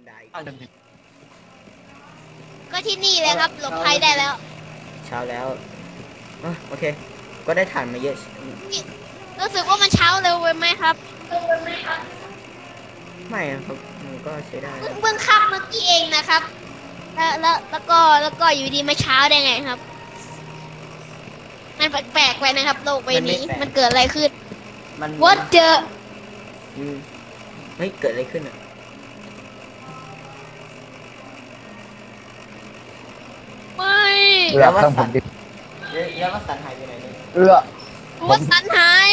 นด่าอีกอ้าวเดิมดิก็ที่นี่เลยครับหลบภัยได้แล้ว เช้าแล้วอะโอเค ก็ได้ถ่านมาเยอะรู้สึกว่ามันเช้าเร็วไปไหมครับไม่อะครับมันก็ใช้ได้ เพิ่งเพิ่งค่ำเมื่อกี้เองนะครับ แล้วแล้วแล้วก็แล้วก็อยู่ดีมาเช้าได้ไงครับ มันแปลกๆไปนะครับ โลกใบนี้มันเกิดอะไรขึ้นมัน What the อืมเฮ้ยเกิดอะไรขึ้นอะ เรือเครื่องผมดิแล้วก็สันหายไปไหนเนี่ยเรือวัดสันหาย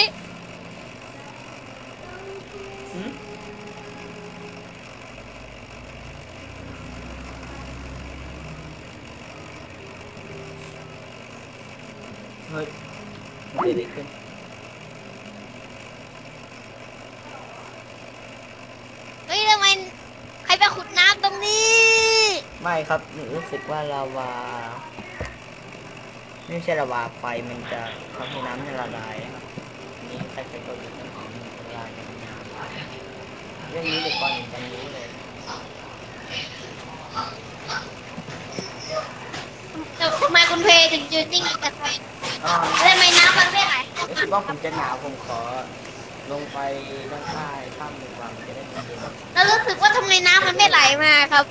หืมเฮ้ยเกิดอะไรขึ้น เฮ้ยทำไมใครไปขุดน้ำตรงนี้ ไม่ ครับหนูรู้สึกว่าลาวาไม่ใช่ลาวาไฟมันจะทำให้น้ำเนี่ยละลายครับนนี่ใครๆก็รู้เรื่องของละลายเรื่องนี้เด็กปหนึ่งจะรู้เลยทำไมคุณเพย์ถึงยืนนิ่งอยู่แต่ไฟอ๋อแล้วทำไมน้ำมันไม่ไหลรู้สึกว่าผมจะหนาวผมขอลงไปด้านใต้ถ้ำดีกว่ามันจะได้เย็นแล้วรู้สึกว่าทำไมน้ำมันไม่ไหลมาครับ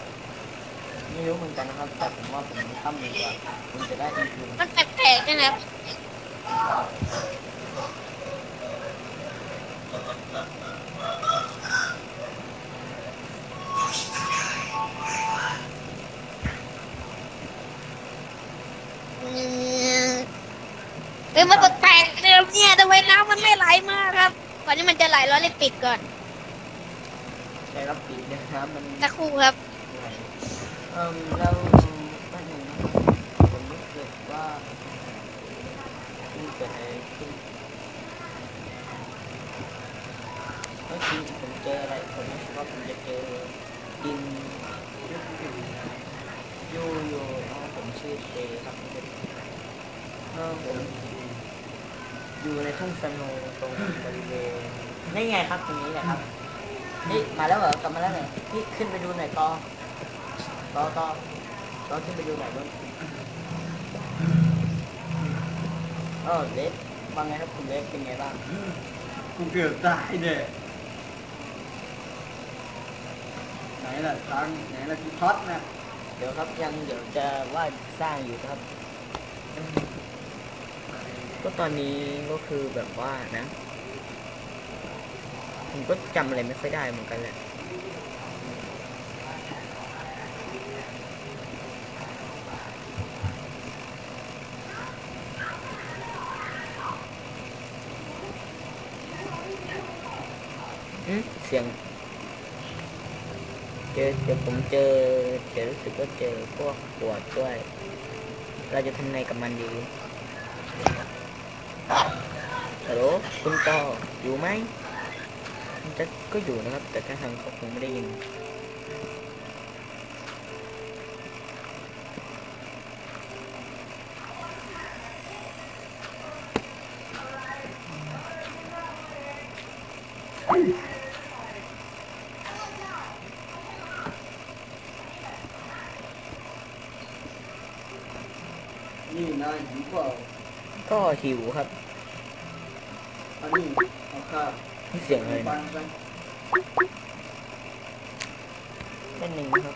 ไม่รู้เหมือนกันนะครับ แต่ผมว่าผมถ้ำดีกว่ามันจะได้อุ่นมันแปลกๆนะครับอืมเอ้ยมันแปลกๆเดิมเนี่ยทำไมน้ำมันไม่ไหลมาครับ ก่อนที่มันจะไหลเราเลยปิดก่อนๆใช้รับปีกนะครับมันสักครู่ครับไหล เอิ่มแล้วนั่นเองนะผมรู้สึกว่ามันเกิดอะไรขึ้นเมื่อกี้ผมเจออะไรผมรู้สึกว่าผมจะเจอดินอยู่อยู่อ๋อผมชื่อเจครับเออผมอยู่ในทุ่งสนุตรงบริเวณนี่ไงครับตรงนี้แหละครับนี่มาแล้วเหรอกลับมาแล้วเหรอพี่ขึ้นไปดูหน่อยต่อ ต่อต่อต่อขึ้นไปดูหน่อยบ้างเออเลฟว่าไงครับคุณเลฟเป็นไงบ้างกูเกือบตายเนี่ยไหนล่ะตังค์ไหนล่ะที่ท็อตนะเดี๋ยวครับยังเดี๋ยวจะว่าสร้างอยู่ครับ ก็ตอนนี้ก็คือแบบว่านะ ผมก็จำอะไรไม่ค่อยได้เหมือนกันแหละ อืมเสียง เจอเดี๋ยวผมเจอเดี๋ยวรู้สึกว่าเจอพวกขวดด้วย เราจะทำไงกับมันดีฮัลโหลคุณต่ออยู่ไหมมันจะก็อยู่นะครับ แต่ท่าทางเขาคงไม่ได้ยิน นี่นายหิวเปล่าก็หิวครับอันนี้เอาข้าวนี่เสียงอะไรปันะนไปเป็นหนึ่งนะครับ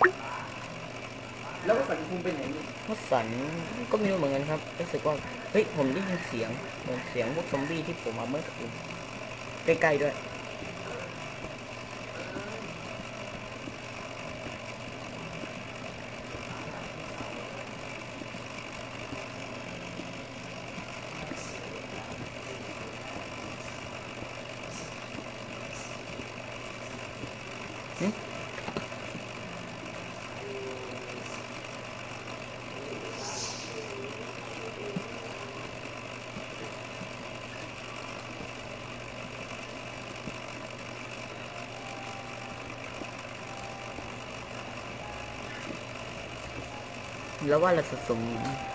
แล้วก็สันคุงไปไหนนี่วสันก็ไม่รู้เหมือนกันครับรู้สึกว่าเฮ้ยผมได้ยินเสียงเหมือนเสียงพวกซอมบี้ที่ผมมาเมื่อคืนใกล้ๆด้วย แล้วว่าเราสะสม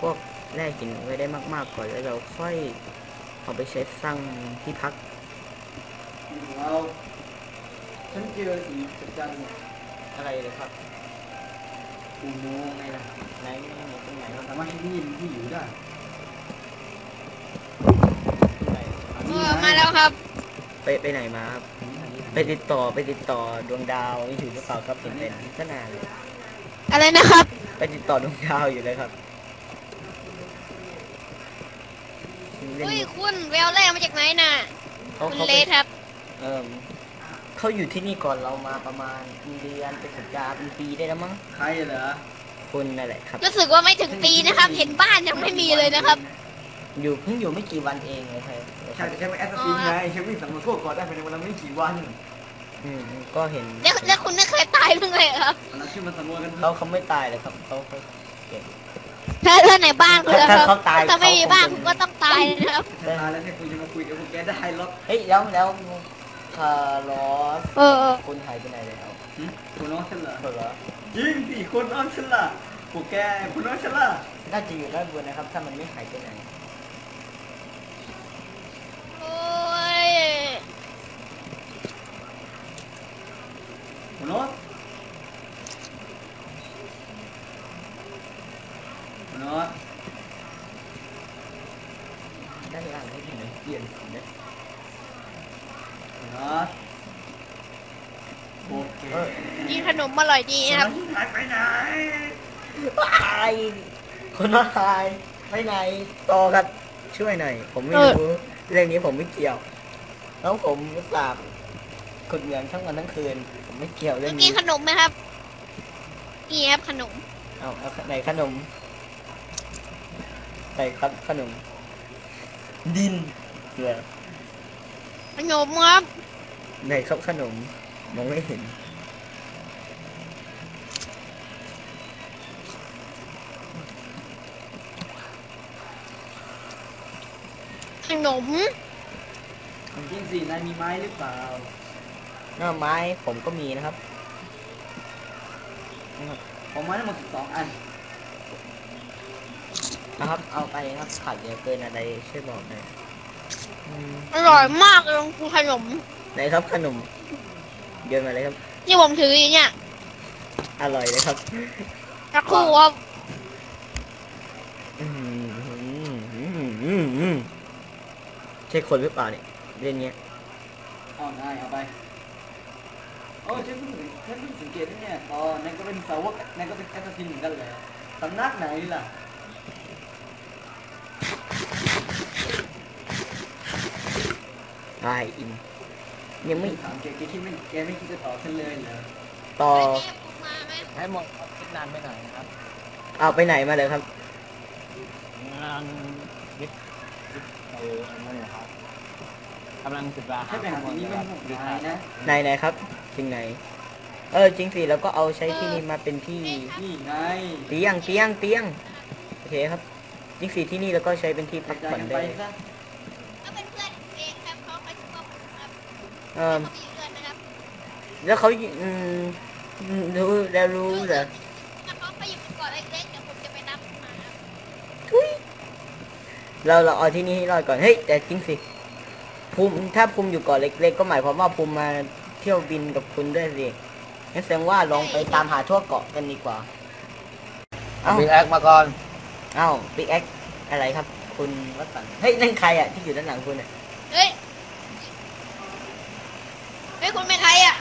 พวกแร่หินไว้ได้มาก ๆ ก่อนแล้วเราค่อยเอาไปใช้สร้างที่พักอยู่ของเราฉันเจอสีจักรจันทร์เนี่ยอะไรเลยครับอุโมงค์ไงล่ะไหนไม่มีตรงไหนครับสามารถให้นี่มีที่อยู่ได้ตรงไหนอันเอนี้อไงมาแล้วครับ ไปไปไหนมาครับ ไปติดต่อไปติดต่อดวงดาวนี่อยู่หรือเปล่าครับเห็นเป็นขนาดเลยอะไรนะครับ ไปติดต่อดวงดาวอยู่เลยครับเล่นอุ้ยคุณแววแรกมาจากไหนน่ะ เขาคุณเขาเลไปสครับ เออเขาอยู่ที่นี่ก่อนเรามาประมาณเป็นเดือนเป็นสัปดาห์เป็นปีได้แล้วมั้งใครเหรอคุณนั่นแหละครับ รู้สึกว่าไม่ถึงปีนะครับ เห็นบ้านยังไม่มีเลยนะครับ อยู่เพิ่งอยู่ไม่กี่วันเองเลยครับ ใช่ใช่ไหมแอสซัสซินไงใช่วิ่งสำรวจทั่วเกาะได้ภายในเวลาไม่กี่วัน อืมก็เห็นแล้วแล้วคุณไม่เคยตายบ้างเลยเหรอครับเราขึ้นมาสำรวจกันเถเขาอะเขาไม่ตายเลยครับเขาเขาเก็บถ้าถ้าในบ้านคุณนะคถ้ารับเขาตาย ถ้าไม่มีเขาคงบ้านเป็นคุณก็ต้องตายนะครับถ้าตายแล้วให้คุยจะมาคุยกับพวกแกได้หรอกเฮ้ยแล้วแล้วคาร์ลอสเออเออคุณหายไปไหนแล้วหึคุณน้องฉันเหรอคาร์ลอสยิงสิคนน้องฉันล่ะพวกแกคุณน้องฉันล่ะน่าจะอยู่ด้านบนนะครับ ถ้ามันไม่หายไปไหน โอ้ย คุณน้องคุณน้องด้านล่างไม่เห็นไหมเปลี่ยนสีนะคุณน้องโอเคเออกินขนมอร่อยดีนะครับหายไปไหนตายคนมาตายไปไหนต่อครับช่วยหน่อย ผมไม่เออรู้เรื่องนี้ผมไม่เกี่ยว แล้วผมสาบขุดเหมืองทั้งวันทั้งคืนผม ไม่เกี่ยวเรื่องกินี้นขนมไหมครับนี่ครับขนมเอาเอาไหนขนมไหนครับขนม ดินเหรอขนมครับไหนครับขนมมองไม่เห็น ขนมยิงสินายมีไม้หรือเปล่า หน้าไม้ผมก็มีนะครับผมไม้ทั้งหมด12อัน นะครับ เอาไปครับขาดเหลือเกินอะไรช่วยบอกหน่อยอืมอร่อยมากเลยคุณขนม ไหนครับขนมโยนมาเลยครับ ที่ผมถืออยู่เนี่ยอร่อยเลยครับสักครู่ครับอืมอืมอืมอืมอืมใช่คนหรือเปล่าเนี่ยเรื่องเนี้ย เอานายเอาไป โอ้ฉันเพิ่งฉันเพิ่งสังเกตนะเนี่ยตอนนายก็เป็นสาวกนายก็เป็นแอสซัสซินเหมือนกันเลยสำนักไหนล่ะตายอิน ยังไม่ถามแกแกคิดไม่แกไม่คิดจะตอบฉันเลยเหรอต่อแม่ผมมาไหมให้หมดครับคิดนานไปหน่อยนะครับเอาไปไหนมาเลยครับงานวิทย์วิทย์เอออันนั่นนะครับ กำลังศึกษาถ้าแบ่งสิ่งนี้ไม่หมดนายนะไหนไหนครับจริงไหน เออจริงสิแล้วก็เอาใช้ที่นี่มาเป็นที่ นี่ไงเตียงเตียงเตียงโอเคครับจริงสิที่นี่แล้วก็ใช้เป็นที่พักจ่ายผ่อนกันได้ไปซะก็เป็นเพื่อนเองครับเขาไปช่วยผมครับเออเขาไปอยู่ด้วยนะครับแล้วเขาอืมรู้แล้วรู้เหรอถ้าเขาไปอยู่เกาะเล็กๆเดี๋ยวผมจะไปรับมาครับเราเราเอาที่นี่ให้รอดก่อนเฮ้ยแต่จริงสิ ภูมิถ้าภูมิอยู่เกาะเล็ก ๆ ก็หมายความว่าภูมิมาเที่ยวบินกับคุณด้วยสิงั้นแสดงว่าลองไปตามหาทั่วเกาะกันดีกว่า เอ้าบิ๊กแอคมาก่อน เอ้าบิ๊กแอคอะไรครับ คุณวัสันต์เฮ้ยนั่นใครอะที่อยู่ด้านหลังคุณอะเฮ้ย เฮ้ย คุณเป็นใครอะ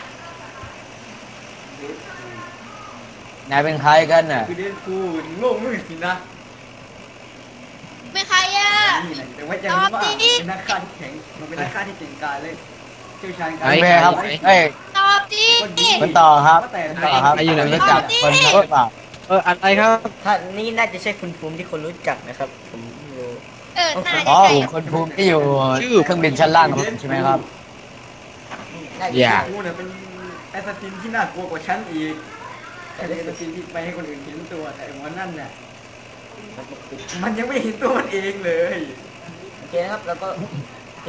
นายเป็นใครกันน่ะ คือเดนคูนงงมืดสินะ เป็นใครอะ นี่นะแต่ว่าจะรู้ว่าตอบดิเป็นนักฆ่าที่แข็งมันเป็นนักฆ่าที่เก่งกาจเลยเชี่ยวชาญการไอ้แม่ครับเอ้ยตอบดิมันต่อครับว่าแต่ต่อครับไอ้อยู่ไหนรู้จักคนนี้หรือเปล่าเอออะไรครับถ้านี่น่าจะใช่คุณภูมิที่คนรู้จักนะครับ ผมรู้เออน่าอ๋จะอใช่ผมคนภูมิที่อยู่เครื่องบินชั้นล่างของผมใช่ไหมครับ น่าจะอย่าใช่ กูเนี่ยเป็นแอสซัสซินที่น่ากลัวกว่าฉันอีกแค่เป็นแอสซัสซินที่ไปให้คนอื่นเห็นตัวแต่ไอ้หมอนั่นเนี่ย มันยังไม่เห็นตัวมันเองเลยโอเคนะครับ แล้วก็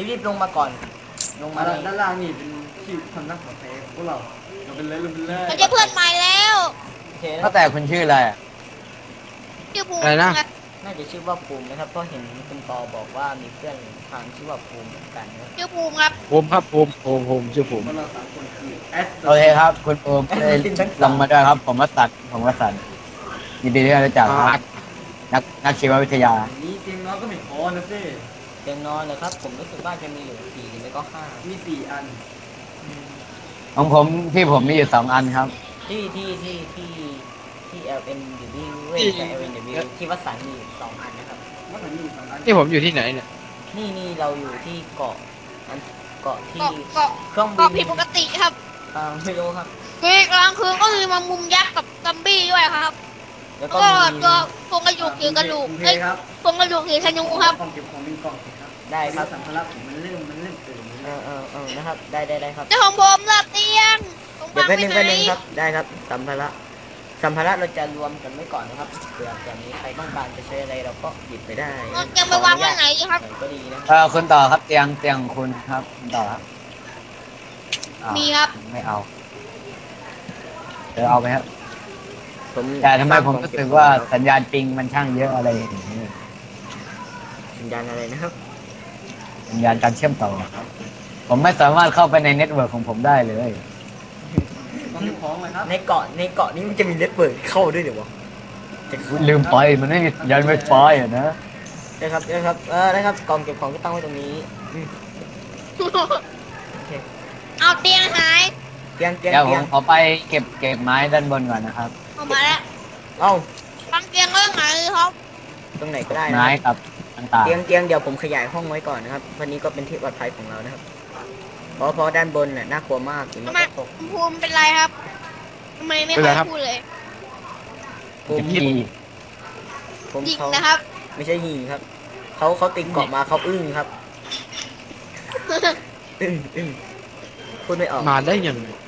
รีบๆลงมาก่อน ลงมามาด้านล่างนี่เป็นที่ทำนักปลอดภัยของพวกเราเราเป็นเลยเราเป็นเลยเราจะเพื่อนใหม่แล้วโอเคนะคก็รับแต่คุณชื่ออะไรอะ ชื่อภูมิอะไรนะครับน่าจะชื่อว่าภูมินะครับ เพราะเห็นคุณปอบอกว่ามีเพื่อนทางชื่อว่าภูมิเหมือนกันนะชื่อภูมิครับภูมิครับภูมิภูมิภูมิชื่อภูมิพวกเราสามคนคือแอสโอเคครับ คุณภูมิได้ลงมาด้วยครับ ผมวัสันผมวัสันยินดีที่ได้รู้จักครับ นักนักชีววิทยา นี้เตียงนอนก็ไม่พอนะเซ่เตียงนอนเลยครับ ผมรู้สึกว่าจะมีอยู่สี่หรือไม่ก็ห้ามีสี่อัน ของผมที่ผมมีอยู่สองอันครับ ที่ที่ที่ที่ที่ LNW เว้ยที่ LNW ที่วัดสันมีอยู่สองอันนะครับ ว่ามันมีสองอันที่ผมอยู่ที่ไหนเนี่ยนี่นี่เราอยู่ที่เกาะอันเกาะที่เกาะเกาะเครื่องบิเกาะนผิดปกติครับ อ่าไม่รู้ครับ คือกลางคืนก็มีมามุมยักษ์กับซัมบี้ด้วยครับ แล้วแล้วก็ก็มีตัวโครงกระดูกถือกระดูกโอเคเอ้ยครับโครงกระดูกถือธนูครับกล่องเก็บของเป็นกล่องสิครับได้ครับสัมภาระผมมันเริ่มมันเริ่มเกินเออเออเออนะครับ ได้ได้ได้ครับเจ้าของผมละเตียงผมเดี๋ยววางแป๊บไว้นึงไหแป๊บนึงนครับ ได้ครับ สัมภาระ สัมภาระเราจะรวมกันไว้ก่อนนะครับ เผื่อแบบนี้ใครต้องการจะใช้อะไรเราก็หยิบไปได้เอาเตียงไปวางไว้ไหนดีครับหน่อยก็ดีนะเออคุณต่อครับเตียงเตียงของคุณครับคุณต่อครับอ้าวมีครับ ไม่เอาเออเอาไปครับ ผมแต่ทำไมผมรู้สึกว่าสัญญาณปิงมันช่างเยอะอะไรอย่างนี้สัญญาณอะไรนะครับสัญญาณการเชื่อมต่อครับ ผมไม่สามารถเข้าไปในเน็ตเวิร์กของผมได้เลยกล่องเก็บของเลยครับในเกาะในเกาะนี้มันจะมีเน็ตเวิร์กเข้าด้วยเดี๋ยววะจะเข้าลืมไปมันไม่มีสัญญาณไวไฟอะนะได้ครับได้ครับเออได้ครับกล่องเก็บของก็ตั้งไว้ตรงนี้อืมโอเคเอาเตียงหายเตียงเตียงเดี๋ยวผเตียมงขอไปเก็บเก็บไม้ด้านบนก่อนนะครับ ออกมาแล้วเอ้าวางเตียงไว้ตรงไหนครับตรงไหนก็ได้นะไม้ครับกับต่างเตียงเตียงเดี๋ยวผมขยายห้องไว้ก่อนนะครับวันนี้ก็เป็นที่ปลอดภัยของเรานะครับเพราะเพราะด้านบนน่ะน่ากลัวมากถึงมันก็ตกคุณภูมิเป็นไรครับทำไมไม่ค่อยพูดเลยๆภูจะมิพี่ภูมิจริงเขานะครับ ไม่ใช่หิงครับเขาเขาติดเกาะมาเขาอึ้งครับอึ้งอึ้งพูดไม่ออกมาได้ยังไงไม่รู้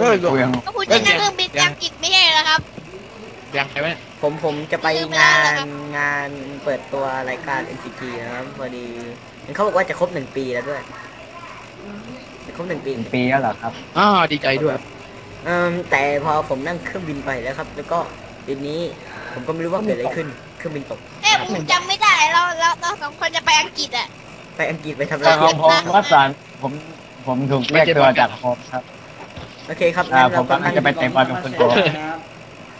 เอ้ยเปลืองก็พูดจะนั่งเครื่องบินจากกิจไม่ใช่เหรอครับ ยังไงวะเนี่ยผมผมจะไปลืมไปแล้งาวนนะครับงานเปิดตัวรายการ NCT นะครับพอดีเห็นเขาบอกว่าจะครบหนึ่งปีแล้วด้วยจะครบหนึ่งปีเป็นปีแล้วเหรอครับอ้าวดีใจด้วยเออแต่พอผมนั่งเครื่องบินไปแล้วครับ แล้วก็ทีนี้ผมก็ไม่รู้ว่าเกิดอะไรขึ้นเครื่องบินตกเอ้ยผมจำไม่ได้แล้วแล้วเราสองคนจะไปอังกฤษอะไปอังกฤษไปทำอะไรแต่ของผมวัดสารผมผมถูกเรียกตัวจากโฮมครับ โอเคครับอ่างั้นเราผมก็กำลังจะไปเตะบอลกับคุณโกครับ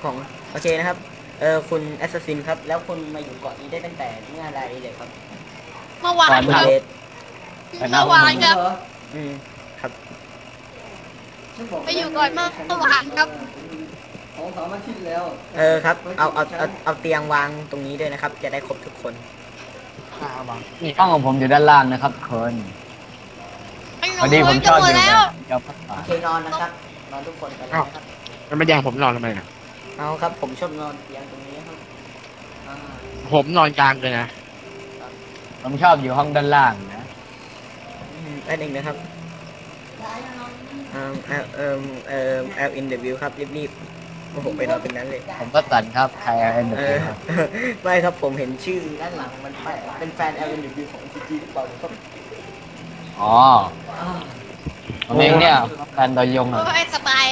ของโอเคนะครับเออคุณแอสซัสซินครับ แล้วคุณมาอยู่เกาะนี้ได้ตั้งแต่เมื่อไรเลยครับเมื่อวานก่อนครับเลสเมื่อวานครับเหรออืมครับฉันบไปอยู่ก่อนเมื่อวานครับสองสามอาทิตย์แล้วเออครับเอาเอาเอาเอาเตียงวางตรงนี้ด้วยนะครับ จะได้ครบทุกคนห้องของผมอยู่ด้านล่างนะครับทุกคนมัน พอดีผมชจะอบหมอดยู่แล้วแบบเดียวพักผ่อโอนเค นอนนะครับ นอนทุกคนกันเลยนะครับ มันไม่แย่งผมนอนทำไมนะเอาครับ ผมชอบนอนเตียงตรงนี้ครับอ่าผมนอนกลางเลยนะ ผมชอบอยู่ห้องด้านล่างนะอืมอันหนึ่งนะครับเออเออเออเอลอินเดวิวครับ รีบๆโอ้โหไปนอนตรงนั้นเลย ผมก็สันครับใครเอ็นเออ ไม่ครับผมเห็นชื่อด้านหลังมันไปเป็นแฟน l อ w ของ NCT หรือเปล่าครับ อ๋อผมเองเนี่ยแฟนตัวยงโอ้อะยสบาย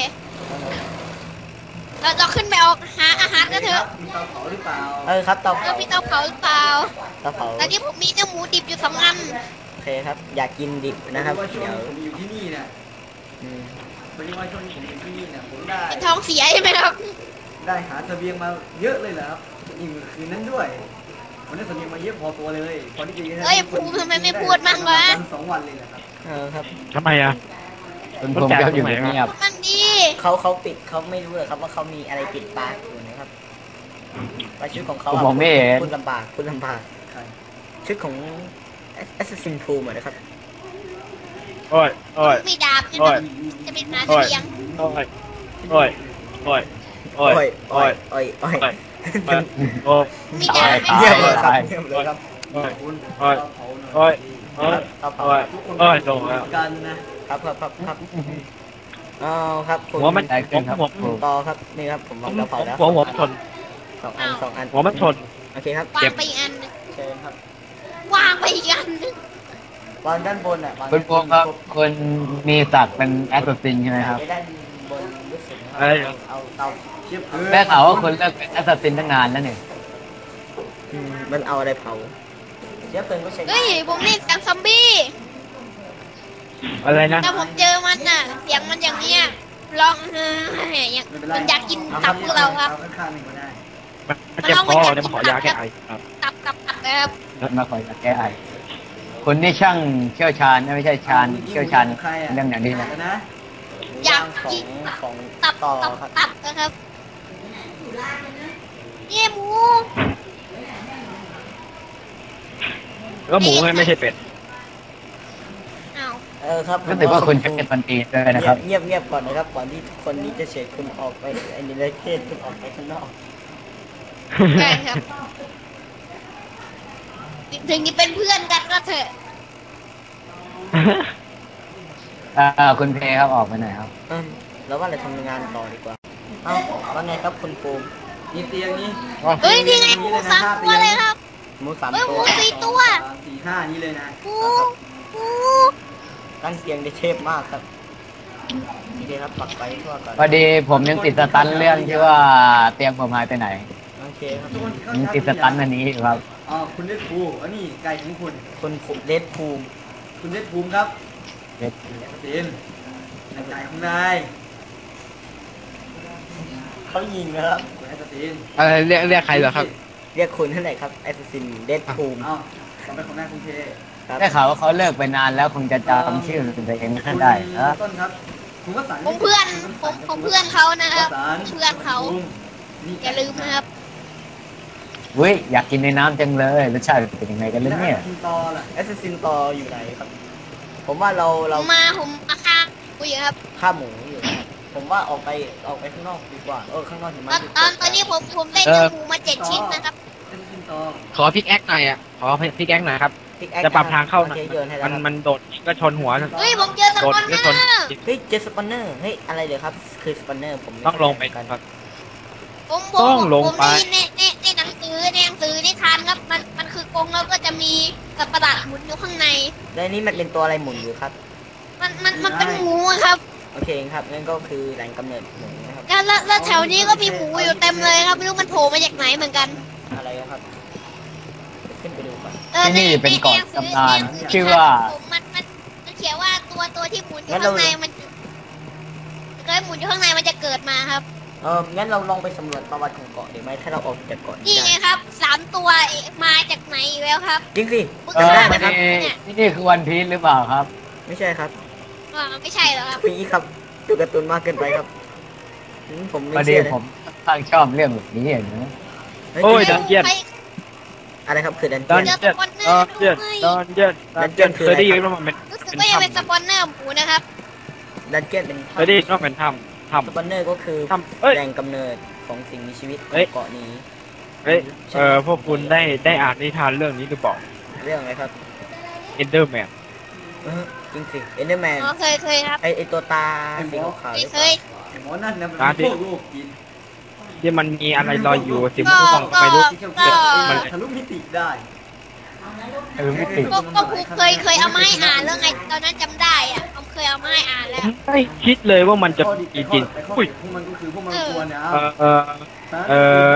เราจะขึ้นไปเอาหาอาหารกันเถอะมีเตาเผาหรือเปล่าเออครับเตาเออเผาพี่เตาเผาหรือเปล่าเตาเผาแต่ที่ผมมีเนื้อหมูดิบอยู่สองอันโอเคครับ อยากกินดิบนะครับพอดีว่าช่วงเดี๋ยวผมอยู่ที่นี่เนี่ยอืมพอดีว่าช่วงที่ผมอยู่ที่นี่เนี่ยผมได้เป็นท้องเสียใช่ไหมครับ ได้หาเสบียงมาเยอะเลยแหละครับยิ่งคืนนั้นด้วย ผมได้เสบียงมาเยอะพอตัวเลยพอที่จะเอ้ยภูมิทำไมไม่พูดมั่งวะ สองวันเลยแหละครับเออครับทำไมอะ คุณผมก็อยู่เงียบมันดีเขาเขาปิดเขาไม่รู้เลยครับว่าเขามีอะไรปิดปากอยู่นะครับว่าชุดของเขาผมอะมองไม่เห็นพูดลำบากพูดลำบากใครชุดของ Assassin p o o นะครับโอ้ยโอ้ยมีดาบใช่ไหโอ้มยจะเป็นนาเสบียงโอ้ยโอ้ยโอ้ยโอ้ยโอ้ยโอ้ยโอ้ย โอ้ยโอ้ยโอ้ยมีดาบไหมเยี่ยมเลยครับเยี่ยมเลยครับโอ้ยคุณโอ้ยเตาเผาหน่โอ้ยอยโอ้ยเอาเผาโอ้ยทุกคนโอ้ยลงแล้วกันนะครับครับครับครับอ๋อครับคุณหัวมันใจขึ้นครับผมผมต่อครับนี่ครับผมวางกระเป๋าแล้วหัวหัวมันชนสองอันสองอันหัวมันชนโอเคครับวาเก็งบไปอีกอันหนึ่งเชิญครับวางไปอีกอันหนึงวางด้านบนอะวางคุณพงษ์ครับคุณมีศักดิ์เป็นแอสซัสซินใช่ไหมครับ ใส่ไว้ด้านบบนรู้สึกนะคอะไรรัเหรอเอาเตาเชียบเพื่แม่ข่าวว่าคนเลิกเป็นแอสซัสซินตั้งนานแล้วเนี่ยอืมมันเอาอะไรเผาเชื้อเพลิงก็ใช้เฮ้ยผมนี่เสียงซอมบี้อะไรนะถ้าผมเจอมันน่ะ เสียงมันอย่างเนี้ยร้องเฮ้ยอย่างไม่เป็นไรมันอยากกินตับพวกเราครับเอาข้างๆหนึ่งก็ได้มันมันเจ็บคอเดี๋ยวมาขอยาแก้ไอครับตับกับตับนะครับมาขออยากแก้ไอคนนี่ช่างเชี่ยวชาญนะไม่ใช่ชาญเชี่ยวชาญเรื่องอย่างนี้นะเดี๋ยวนะ อยากขอกิงนของตับต่อตับครับตับนะครับนี่หมูก็หมูไงไม่ใช่เป็ดอ้าวเออครับรู้สึกว่าคุณจะเป็นพันปีด้วยนะครับ เงียบเงียบๆก่อนนะครับก่อนที่คนนี้จะเฉดคุณออกไปไอ้นี่เลยเทศคุณออกไปข้างนอกใช่ครับ ถึงจะเป็นเพื่อนกันก็เถอะ อ่าคุณเพครับออกไปหน่อยครับ เออแล้วว่าเราทำงานต่อดีกว่า เอ้าว่าไงครับคุณปูมนี่เตียงนี้เฮ้ยนี่ไงหมูสามตัวเลยครับ หมูสามเฮ้ยหตัมูวสี่ตัวสามสี่ห้านี้เลยนะหมูหมูตั้งเตียงได้เทพมากครับดีเลยครับปักไฟทั่วก่อนพอดีผมยังติดสตันเรื่องที่ว่าเตียงผมหายไปไหนโอเคครับทุกคนเข้ายังใจติดสตันอันนี้อยู่ครับ อ๋อคุณเล็ดภูอันนี้ไก่ของคุณคุณภูมิเลดภูมิ คุณเล็ดภูมิครับ เด็ดเตียนไก่ของนายเขายิงนะครับ คุณแอสตินเออเรียกเรียกใครเหรอครับ เรียกคุณเท่าไหร่ครับแอสซินเลดภูมิเอ้าต่อไปของนายคุณเคครับได้ข่าวว่าเขาเลิกไปนานแล้วคงจะจำชื่อตัวเองไม่ได้คุณนะต้นครับ คุณวสันต์ผมเพื่อนผมผมเพื่อนเขานะครับวสันต์เพื่อนเขานี่อย่าลืมนะครับเว้ยอยากกินในน้ำจังเลยรสชาติเป็นยังไงกันแล้ล่ะวเนี่ย คุณต่อล่ะแอสซินต่ออยู่ไหนครับ ผมว่าเราผเรามมาผมมาฆ่าคุยครับฆ่าหมูอยู่นะครับผมว่าออกไปออกไปข้างนอกดีกว่าเออข้างนอกหิตมะอนจะตอนตกตอนนี้ผมผมได้เอเนื้ออหมูมาเจ็ดชิ้นนะครับแอสตินต่อขอพิกแอคหน่อยอะ ขอพิกแอคหน่อยครับ พิกแอคจะปรับทางเข้าหน่อย โอคโยนให้แล้มัวนครับมันโดดก็ชนหัว เฮ้ยผมเจอสโดดปอนเนก็อชนร์เฮ้ยเจสปอนเนอร์เฮ้ยอะไรเลยครับ คือสปอนเนอร์ผมม่ต้องลงไปกันครับผมผต้มองลงผมไป ได้ยินในในในหนังสือในหนังสือนิทานครับ มันมันคือกรงแล้วก็จะมี สัตว์ประหลาดหมุนอยู่ข้างใน แล้วนี่มันเป็นตัวอะไรหมุนอยู่ครับ มันมันมันเป็นหมูอะครับ โอเคครับนั่นก็คือแหล่งกำเนิดหมูนะครับ แล้วแล้วแล้วแถวนี้ก็มีหมูอยู่เต็มเลยครับไม่รู้มันโผล่มาจากไหนเหมือนกันอะไรนะครับ ขึ้นไปดูก่อนออที่นี่เป็นเกาะใหงสืตำนานในหงสืชื่อว่าผมมันมันมันเขียนว่าตัวตัวที่หมุนอยู่ข้างในมันเคยหมุนอยู่ข้างในมันจะเกิดมาครับ เอองั้นเราลองไปสำรวจประวัติของเกาะดีไหมถ้าเราออกจากเกาะนี่นี้ไงได้ครับสามตัวเอ๊ะมาจากไหนอีกแล้วครับจริงสิมึงเอจะอได้ไหมที่ครับ นี่เนี่ยที่นี่คือวันพีชหรือเปล่าครับ ไม่ใช่ครับอ่าไม่ใช่เหรอครับ พี่ครับดูการ์ตูนมากเกินไปครับอืมผมไม่พอดีเชื่อเลยผมค่อนข้างชอบเรื่องแบบนี้อย่างนี้เฮ้ยโอ้ย จริงดันเจียนใครอะไรครับคือดันดอนเจียน เจียนดอนเจียนดอนเจียนดอนเจียนเคยได้ยินว่ามันเป็นรู้สึกว่าจะเป็นสปอนเนอร์หมูนะครับดันเจียนเป็นเคยได้ยินว่าเป็นถ้ำ ถ้สปอนเนอร์ก็คือำถ้ำเอ้ยแหล่งกำเนิดของสิ่งมีชีวิตขเฮ้อยงเกาะนี้เฮ้ยเออพวกคุณได้ได้อ่านนิทานเรื่องนี้หรือเปล่าเรื่องอะไรครับ Enderman เออจริงสิเอนเดอร์แมนอ๋อเคยเคยครับไอไอตัวตาสีขาวๆหรือเคเปล่ายไอ้หมอนั่นนะมันร้านที่พวกลูกกินที่มันมีอะไรลอยอยู่สิมก็ผู้ฟังก็ไม่รู้ ที่เขาก็เกิดมันทะลุมิติได้ เออไม่ติด ก็ก็ครูเคยเคยเอามาให้อ่านแล้วไงตอนนั้นจำได้อะผม เคยเอามาให้อ่านผแล้ว มไม่คิดเลยว่ามันจะข้อดีมีจริงไอ้ข้ออุ้ยพวกมันก็คือพวกมันกลัวนะเออเออ เอ่อ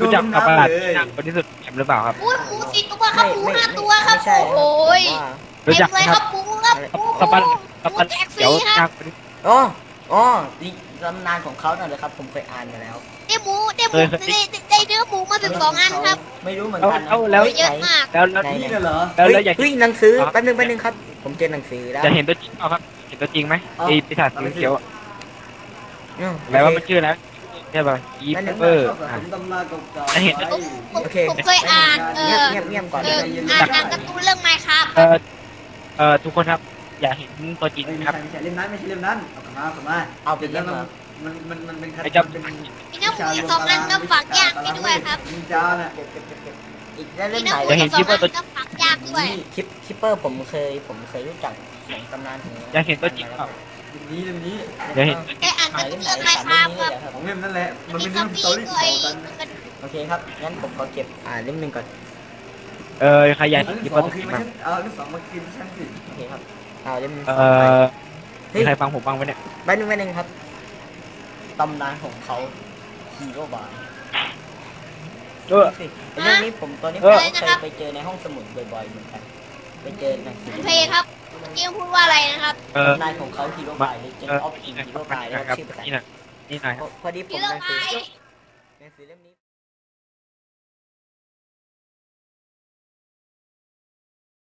รู้จักกับประหลาดที่น่ากลัวที่สุดหรือเปล่าครับ อุ้ยหมูสี่ตัวครับหมูห้าตัวครับไม่ใช่โอ้โหยว่ารู้จักเต็มไหมเลยคครัรับบหมูครับหมูสปันสหมูปันแจกฟรีเดี๋ยวคน่ารับกลัวที่อ๋ออ๋อดีตำนานของเขาน่ะเลยครับ ผมเคยอ่านมาแล้ว ได้หมูได้หมูเคยเคยได้ได้ได้เนื้อหมูมาถึงสองอันครับ ไม่รู้เหมือนแล้วกันนะแล้วแล้วฮ้เยอะไหนมาก แล้วแล้วไหนนี่น่ะเหรอ แล้วเฮ้ยแล้วอยาก เฮ้ยหนังสืออ๋อแป๊บนึงแป๊บนึงครับ ผมเจอหนังสือแล้วจะเห็นตัวจริงเปล่าครับ เห็นตัวจริงไหมอ๋อไอ้ปีศาจสีเขียวอะอืมอะไรว่ามันชื่อแล้วใช่ป่ะอีนั่นน่ะเปอร์ชอบสะสมตำราเก่าๆจะเห็น ไว้ผมผมโอเค ผมเคยอ่าน เอเงียบอเงียบเงียบก่อนเออใจเย็นอ่านอ่านการ์ตูนเรื่องไมค์ครับ เออเออทุกคนครับ อยากเห็นตัวจริงเอ้ยไหมไม่ครับ ใช่ไม่ใช่เล่มนั้นไม่ใช่เล่มนั้นเอากลับมาเอากลับมาเอาไปเล่เล่มมนั้นมา มันมันมันเป็นคัดไอ้เจ้าเป็นมีเนื้อหมูอีกสองอันก็ฝากย่างให้ด้วยครับนินจาน่ะเก็บเก็บเก็บเก็บอีกแล้วมีเล่มเนื้ไหอนหมูอีกสองอันก็ฝากย่างด้วยคลิปคลิปเปอร์ผมเคยผมเคยรู้จักของตำนานของอยากเห็นตัวจริงเปล่าเล่มนี้เล่มนี้อยากเห็นตัวจริงได้อ่านถ่าการ์ยตูเล่นมไหนเรื่องไมสามค์คเล่รัมบนี้คเลรัยบครับ ของเล่มนั้นแหละ มันมีเป็นซเรื่ออมงบี้สตอรี่ด้ต่วยอกันโอเคครับ งั้นผมขอเก็บอ่านเล่มหนึ่งก่อน เออใครอยากเอาเห็นเล่มที่สตัวองจคืรินงมาบ้างฉันเอาเล่มสองมาคืนฉันสิโอเคครับ เอาเล่มเอสองไปอเฮ้มียใครฟังผมบ้างไหมเนี่ยใบหนึ่งใบหนึ่งครับ ตำนานของเขาฮีโร่บายเออ สิเรื่องนี้ผมตอนนี้เอผมอ ก็เคยไปเจอในห้องสมุดบ่อยๆเหมือนกันไปเจอหนังสือคุณเพครับเมื่อกี้พูดว่าอะไรนะครับเออตำนานของเขาฮีโร่บายเลยเจนเออออฟฮีนี่นะโร่บายแล้วครับชื่อภาษานี่นะนี่หน่อยครับพอดีผมฮีโร่หนังสือบายหนังสือเล่มนี้